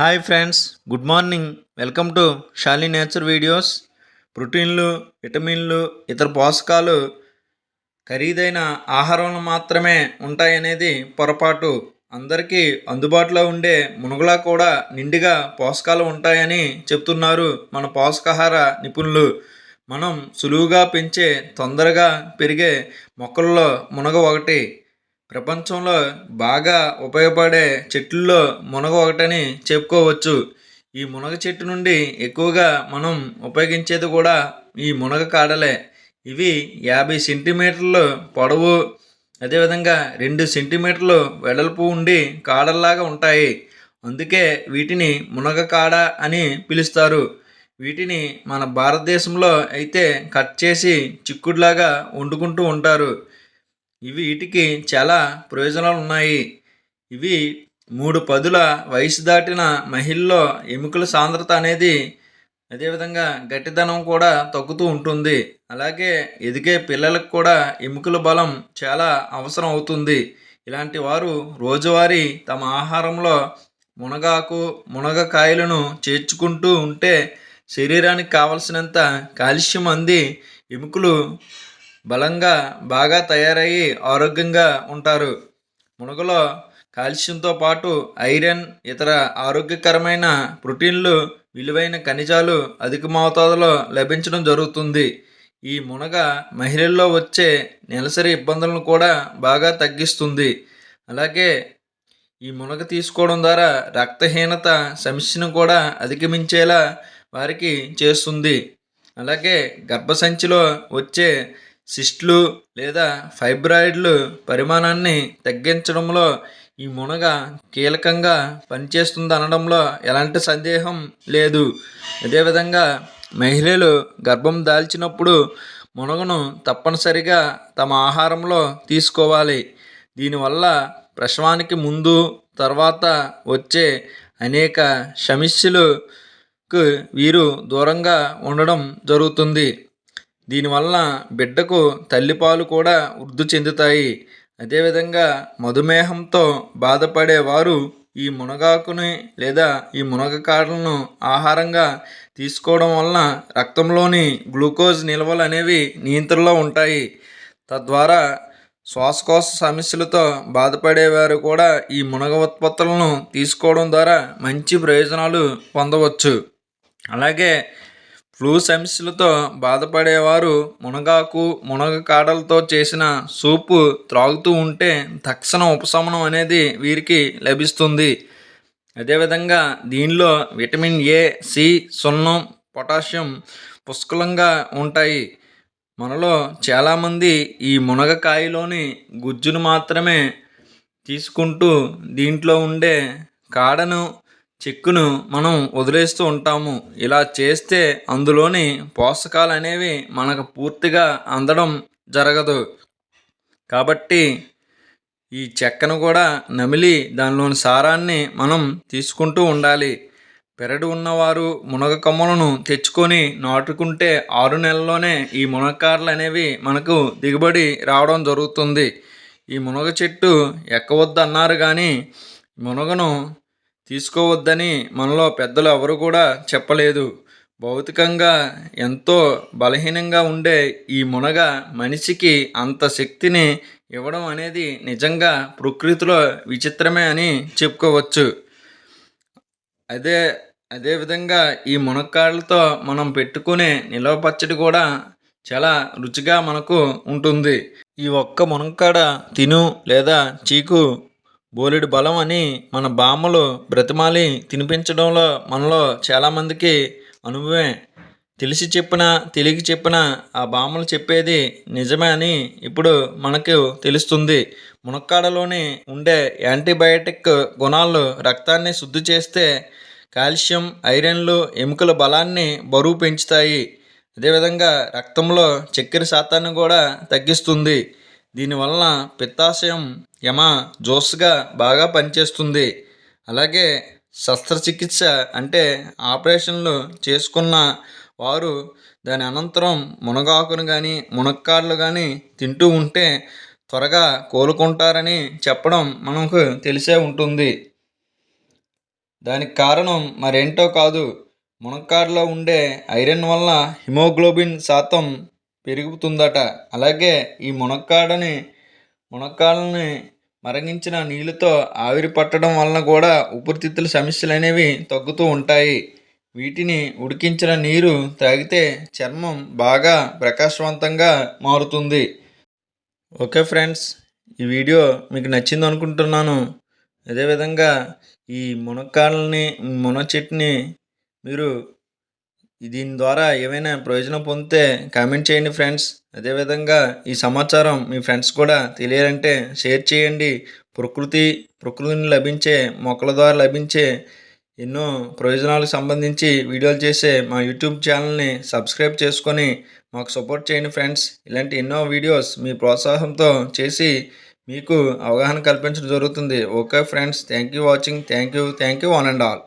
Hi friends good morning. Welcome to Shali nature videos. ప్రోటీన్లు విటమిన్లు ఇతర పోషకాలు ఖరీదైన ఆహారంలో మాత్రమే ఉంటాయనేది పొరపాటు. అందరికీ అందుబాటులో ఉండే మునగలా కూడా నిండిగా పోషకాలు ఉంటాయని చెప్తున్నారు మన పోషకాహార నిపుణులు. మనం సులువుగా పెంచే తొందరగా పెరిగే మొక్కల్లో మునగ ఒకటి ప్రపంచంలో బాగా ఉపయోగపడే చెట్లలో మునగ ఒకటని చెప్పుకోవచ్చు. ఈ మునగ చెట్టు నుండి ఎక్కువగా మనం ఉపయోగించేది కూడా ఈ మునగ కాడలే. ఇవి యాభై సెంటీమీటర్లు పొడవు అదేవిధంగా రెండు సెంటీమీటర్లు వెడల్పు ఉండి కాడల్లాగా ఉంటాయి. అందుకే వీటిని మునగ కాడ అని పిలుస్తారు. వీటిని మన భారతదేశంలో అయితే కట్ చేసి చిక్కుడులాగా వండుకుంటూ ఉంటారు. ఇవి వీటికి చాలా ప్రయోజనాలు ఉన్నాయి ఇవి మూడు పదుల వయసు దాటిన మహిళల్లో ఎముకల సాంద్రత అనేది అదేవిధంగా గట్టిదనం కూడా తగ్గుతూ ఉంటుంది. అలాగే ఎదిగే పిల్లలకు కూడా ఎముకల బలం చాలా అవసరం అవుతుంది. ఇలాంటి వారు రోజువారీ తమ ఆహారంలో మునగాకు మునగకాయలను చేర్చుకుంటూ ఉంటే శరీరానికి కావలసినంత కాల్షియం అంది. ఎముకలు బలంగా బాగా తయారయ్యి ఆరోగ్యంగా ఉంటారు. మునగలో కాల్షియంతో పాటు ఐరన్ ఇతర ఆరోగ్యకరమైన ప్రోటీన్లు విలువైన ఖనిజాలు అధిక మోతాదులో లభించడం జరుగుతుంది. ఈ మునగ మహిళల్లో వచ్చే నెలసరి ఇబ్బందులను కూడా బాగా తగ్గిస్తుంది. అలాగే ఈ మునగ తీసుకోవడం ద్వారా రక్తహీనత సమస్యను కూడా అధిగమించేలా వారికి చేస్తుంది. అలాగే గర్భసంచిలో వచ్చే సిస్ట్లు లేదా ఫైబ్రాయిడ్లు పరిమాణాన్ని తగ్గించడంలో ఈ మునగ కీలకంగా పనిచేస్తుంది అనడంలో ఎలాంటి సందేహం లేదు. అదేవిధంగా మహిళలు గర్భం దాల్చినప్పుడు మునగను తప్పనిసరిగా తమ ఆహారంలో తీసుకోవాలి. దీనివల్ల ప్రసవానికి ముందు తర్వాత వచ్చే అనేక సమస్యలకు వీరు దూరంగా ఉండడం జరుగుతుంది. దీనివల్ల బిడ్డకు తల్లిపాలు కూడా వృద్ధి చెందుతాయి. అదేవిధంగా మధుమేహంతో బాధపడేవారు ఈ మునగాకుని లేదా ఈ మునగ కాడలను ఆహారంగా తీసుకోవడం వలన రక్తంలోని గ్లూకోజ్ నిల్వలు అనేవి నియంత్రణలో ఉంటాయి. తద్వారా శ్వాసకోశ సమస్యలతో బాధపడేవారు కూడా ఈ మునగ ఉత్పత్తులను తీసుకోవడం ద్వారా మంచి ప్రయోజనాలు పొందవచ్చు. అలాగే ఫ్లూ సమస్యలతో బాధపడేవారు మునగాకు మునగ కాడలతో చేసిన సూపు త్రాగుతూ ఉంటే తక్షణ ఉపశమనం అనేది వీరికి లభిస్తుంది. అదేవిధంగా దీనిలో విటమిన్ ఏ సి సున్నం పొటాషియం పుష్కలంగా ఉంటాయి. మనలో చాలామంది ఈ మునగకాయలోని గుజ్జును మాత్రమే తీసుకుంటూ దీంట్లో ఉండే కాడను చెక్కును మనం వదిలేస్తూ ఉంటాము. ఇలా చేస్తే అందులోని పోషకాలు అనేవి మనకు పూర్తిగా అందడం జరగదు. కాబట్టి ఈ చెక్కను కూడా నమిలి దానిలోని సారాన్ని మనం తీసుకుంటూ ఉండాలి. పెరడు ఉన్నవారు మునగ కొమ్మలను తెచ్చుకొని నాటుకుంటే ఆరు నెలల్లోనే ఈ మునక్కాడలు అనేవి మనకు దిగుబడి రావడం జరుగుతుంది. ఈ మునగ చెట్టు ఎక్కవద్దన్నారు కానీ మునగను తీసుకోవద్దని మనలో పెద్దలు ఎవరు కూడా చెప్పలేదు. భౌతికంగా ఎంతో బలహీనంగా ఉండే ఈ మునగ మనిషికి అంత శక్తిని ఇవ్వడం అనేది నిజంగా ప్రకృతిలో విచిత్రమే అని చెప్పుకోవచ్చు. అదే అదేవిధంగా ఈ మునక్కాడలతో మనం పెట్టుకునే నిలవ పచ్చడి కూడా చాలా రుచిగా మనకు ఉంటుంది. ఈ ఒక్క మునక్కాడ తిను లేదా చీకు బోలెడు బలం అని మన బామ్మలు బ్రతిమాలి తినిపించడంలో మనలో చాలామందికి అనుభవమే. తెలిసి చెప్పినా తెలియక చెప్పినా ఆ బామ్మలు చెప్పేది నిజమే అని ఇప్పుడు మనకు తెలుస్తుంది. మునక్కాడలోని ఉండే యాంటీబయాటిక్ గుణాలు రక్తాన్ని శుద్ధి చేస్తే కాల్షియం ఐరన్లు ఎముకల బలాన్ని బరువు పెంచుతాయి. అదేవిధంగా రక్తంలో చక్కెర శాతాన్ని కూడా తగ్గిస్తుంది. దీనివల్ల పిత్తాశయం యమ జోస్గా బాగా పనిచేస్తుంది. అలాగే శస్త్రచికిత్స అంటే ఆపరేషన్లు చేసుకున్న వారు దాని అనంతరం మునగాకును కానీ మునక్కాడలు కానీ తింటూ ఉంటే త్వరగా కోలుకుంటారని చెప్పడం మనకు తెలిసే ఉంటుంది. దానికి కారణం మరేంటో కాదు. మునక్కాడలో ఉండే ఐరన్ వల్ల హిమోగ్లోబిన్ శాతం పెరుగుతుందట. అలాగే ఈ మునక్కాడని మునక్కాడని మరిగించిన నీళ్ళతో ఆవిరి పట్టడం వలన కూడా ఊపిరితిత్తుల సమస్యలు అనేవి తగ్గుతూ ఉంటాయి. వీటిని ఉడికించిన నీరు తాగితే చర్మం బాగా ప్రకాశవంతంగా మారుతుంది. ఓకే ఫ్రెండ్స్ ఈ వీడియో మీకు నచ్చింది అనుకుంటున్నాను. అదేవిధంగా ఈ మునక్కాడల్ని మున చెట్టుని మీరు దీని ద్వారా ఏమైనా ప్రయోజనం పొందితే కామెంట్ చేయండి ఫ్రెండ్స్ అదేవిధంగా ఈ సమాచారం మీ ఫ్రెండ్స్ కూడా తెలియాలంటే షేర్ చేయండి. ప్రకృతి ప్రకృతిని లభించే మొక్కల ద్వారా లభించే ఎన్నో ప్రయోజనాలకు సంబంధించి వీడియోలు చేసే మా యూట్యూబ్ ఛానల్ని సబ్స్క్రైబ్ చేసుకొని మాకు సపోర్ట్ చేయండి ఫ్రెండ్స్ ఇలాంటి ఎన్నో వీడియోస్ మీ ప్రోత్సాహంతో చేసి మీకు అవగాహన కల్పించడం జరుగుతుంది. Okay friends thank you watching thank you thank you one and all